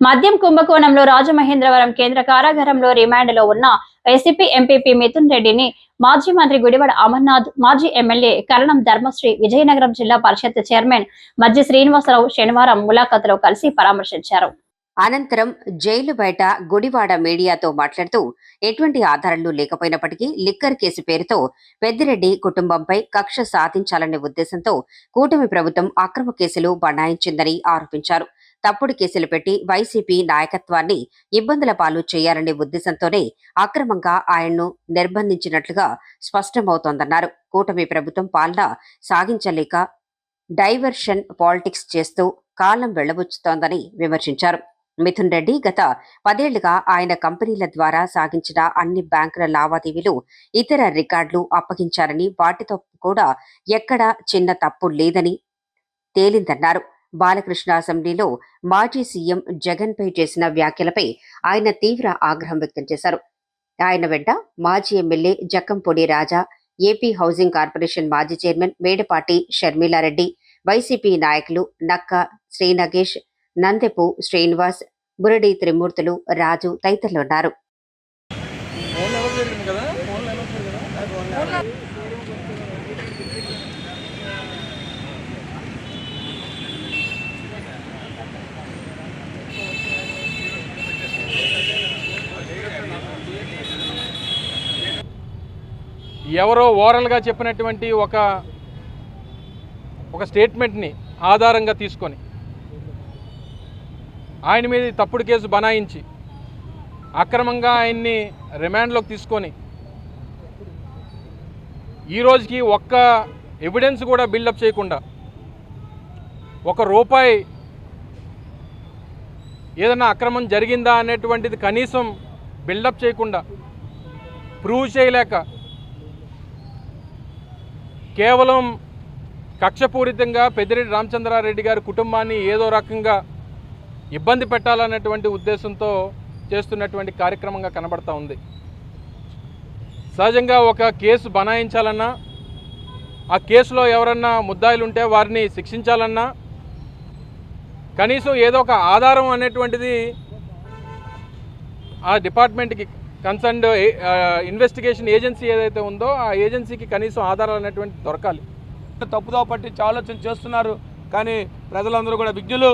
మద్యం కుంభకోణంలో రాజమహేంద్రవరం కేంద్ర కారాగారంలో రిమాండ్లో ఉన్న వైసీపీ ఎంపీపీ మిథున్ రెడ్డిని మాజీ మంత్రి గుడివాడ అమర్నాథ్ మాజీ ఎమ్మెల్యే కరణం ధర్మశ్రీ విజయనగరం జిల్లా పరిషత్ చైర్మన్ మధ్య శ్రీనివాసరావు శనివారం ములాఖతులో కలిసి పరామర్శించారు. అనంతరం జైలు బయట గుడివాడ మీడియాతో మాట్లాడుతూ ఎటువంటి ఆధారాలు లేకపోయినప్పటికీ లిక్కర్ కేసు పేరుతో పెద్దిరెడ్డి కుటుంబంపై కక్ష సాధించాలనే ఉద్దేశంతో కూటమి ప్రభుత్వం అక్రమ కేసులు బనాయించిందని ఆరోపించారు. తప్పుడు కేసులు పెట్టి వైసీపీ నాయకత్వాన్ని ఇబ్బందుల పాలు చేయాలనే ఉద్దేశంతోనే అక్రమంగా ఆయన్ను నిర్బంధించినట్లుగా స్పష్టమవుతోందన్నారు. కూటమి ప్రభుత్వం పాలన సాగించలేక డైవర్షన్ పాలిటిక్స్ చేస్తూ కాలం వెళ్ళబుచ్చుతోందని విమర్శించారు. మిథున్ రెడ్డి గత పదేళ్ళుగా ఆయన కంపెనీల ద్వారా సాగించిన అన్ని బ్యాంకుల లావాదేవీలు ఇతర రికార్డులు అప్పగించారని వాటితో కూడా ఎక్కడా చిన్న తప్పు లేదని తేలిందన్నారు. బాలకృష్ణ అసెంబ్లీలో మాజీ సీఎం జగన్పై చేసిన వ్యాఖ్యలపై ఆయన తీవ్ర ఆగ్రహం వ్యక్తం చేశారు. ఆయన వెంట మాజీ MLA Jakkampudi Raja AP housing corporation మాజీ చైర్మన్ మేడపాటి షర్మిలారెడ్డి వైసీపీ నాయకులు నక్క శ్రీనగేష్ నందెపు శ్రీనివాస్ బురడి త్రిమూర్తులు రాజు తదితరులు ఎవరో ఓరల్గా చెప్పినటువంటి ఒక ఒక స్టేట్మెంట్ని ఆధారంగా తీసుకొని ఆయన మీద తప్పుడు కేసు బనాయించి అక్రమంగా ఆయన్ని రిమాండ్లోకి తీసుకొని ఈ రోజుకి ఒక్క ఎవిడెన్స్ కూడా బిల్డప్ చేయకుండా ఒక రూపాయి ఏదైనా అక్రమం జరిగిందా అనేటువంటిది కనీసం బిల్డప్ చేయకుండా ప్రూవ్ చేయలేక కేవలం కక్షపూరితంగా పెద్దిరెడ్డి రామచంద్రారెడ్డి గారి కుటుంబాన్ని ఏదో రకంగా ఇబ్బంది పెట్టాలన్నటువంటి ఉద్దేశంతో చేస్తున్నటువంటి కార్యక్రమంగా కనబడతా ఉంది. సహజంగా ఒక కేసు బనాయించాలన్నా ఆ కేసులో ఎవరన్నా ముద్దాయిలు ఉంటే వారిని శిక్షించాలన్నా కనీసం ఏదో ఒక ఆధారం అనేటువంటిది ఆ డిపార్ట్మెంట్కి కన్సర్న్డ్ ఇన్వెస్టిగేషన్ ఏజెన్సీ ఏదైతే ఉందో ఆ ఏజెన్సీకి కనీసం ఆధారాలు అనేటువంటి దొరకాలి. తప్పుదో పట్టించి ఆలోచన చేస్తున్నారు. కానీ ప్రజలందరూ కూడా విజ్ఞులు.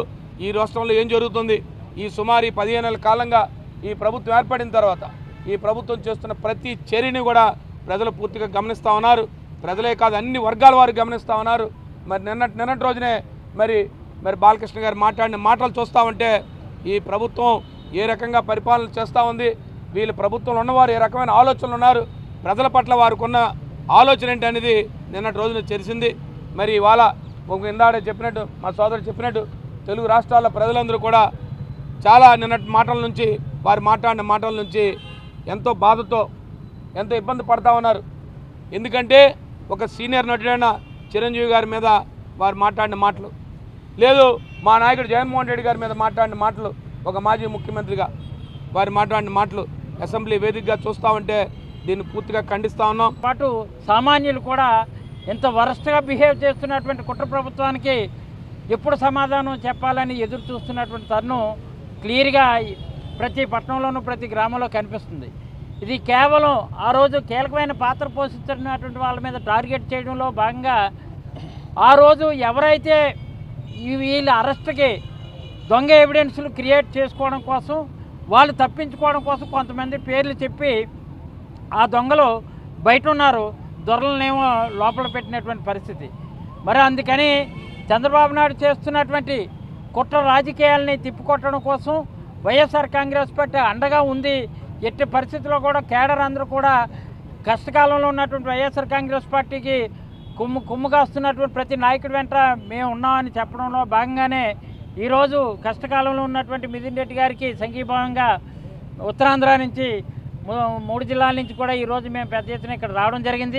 ఈ రాష్ట్రంలో ఏం జరుగుతుంది? ఈ సుమారు ఈ పదిహేను నెలల కాలంగా ఈ ప్రభుత్వం ఏర్పడిన తర్వాత ఈ ప్రభుత్వం చేస్తున్న ప్రతి చర్యని కూడా ప్రజలు పూర్తిగా గమనిస్తూ ఉన్నారు. ప్రజలే కాదు అన్ని వర్గాల వారు గమనిస్తూ ఉన్నారు. మరి నిన్నటి నిన్నటి రోజునే మరి మరి బాలకృష్ణ గారు మాట్లాడిన మాటలు చూస్తూ ఉంటే ఈ ప్రభుత్వం ఏ రకంగా పరిపాలన చేస్తూ ఉంది? వీళ్ళు ప్రభుత్వంలో ఉన్నవారు ఏ రకమైన ఆలోచనలు ఉన్నారు? ప్రజల పట్ల వారికున్న ఆలోచన ఏంటి అనేది నిన్నటి రోజున తెలిసింది. మరి ఇవాళ ఒక ఇందాడే చెప్పినట్టు మా సోదరుడు చెప్పినట్టు తెలుగు రాష్ట్రాల ప్రజలందరూ కూడా చాలా నిన్నటి మాటల నుంచి వారు మాట్లాడిన మాటల నుంచి ఎంతో బాధతో ఎంతో ఇబ్బంది పడతా ఉన్నారు. ఎందుకంటే ఒక సీనియర్ నటుడైన చిరంజీవి గారి మీద వారు మాట్లాడిన మాటలు. లేదు మా నాయకుడు జగన్మోహన్ రెడ్డి గారి మీద మాట్లాడిన మాటలు ఒక మాజీ ముఖ్యమంత్రిగా వారు మాట్లాడిన మాటలు. అసెంబ్లీ వేదికగా చూస్తూ ఉంటే దీన్ని పూర్తిగా ఖండిస్తూ ఉన్నాం. పాటు సామాన్యులు కూడా ఇంత వరస్ట్గా బిహేవ్ చేస్తున్నటువంటి కుట్ర ప్రభుత్వానికి ఎప్పుడు సమాధానం చెప్పాలని ఎదురు చూస్తున్నటువంటి తరుణం క్లియర్గా ప్రతి పట్టణంలోనూ ప్రతి గ్రామంలో కనిపిస్తుంది. ఇది కేవలం ఆ రోజు కీలకమైన పాత్ర పోషిస్తున్నటువంటి వాళ్ళ మీద టార్గెట్ చేయడంలో భాగంగా ఆ రోజు ఎవరైతే వీళ్ళ అరెస్ట్కి దొంగ ఎవిడెన్స్లు క్రియేట్ చేసుకోవడం కోసం వాళ్ళు తప్పించుకోవడం కోసం కొంతమంది పేర్లు చెప్పి ఆ దొంగలు బయట ఉన్నారు. దొరలనేమో లోపల పెట్టినటువంటి పరిస్థితి. మరి అందుకని చంద్రబాబు నాయుడు చేస్తున్నటువంటి కుట్ర రాజకీయాలని తిప్పికొట్టడం కోసం వైఎస్ఆర్ కాంగ్రెస్ పార్టీ అండగా ఉంది ఎట్టి పరిస్థితుల్లో కూడా కేడర్ అందరూ కూడా కష్టకాలంలో ఉన్నటువంటి వైఎస్ఆర్ కాంగ్రెస్ పార్టీకి కుమ్ము కుమ్ముగాస్తున్నటువంటి ప్రతి నాయకుడి వెంట మేము ఉన్నామని చెప్పడంలో భాగంగానే ఈరోజు కష్టకాలంలో ఉన్నటువంటి మిథున్ రెడ్డి గారికి సంఘీభావంగా ఉత్తరాంధ్ర నుంచి మూడు జిల్లాల నుంచి కూడా ఈరోజు మేము పెద్ద ఎత్తున ఇక్కడ రావడం జరిగింది.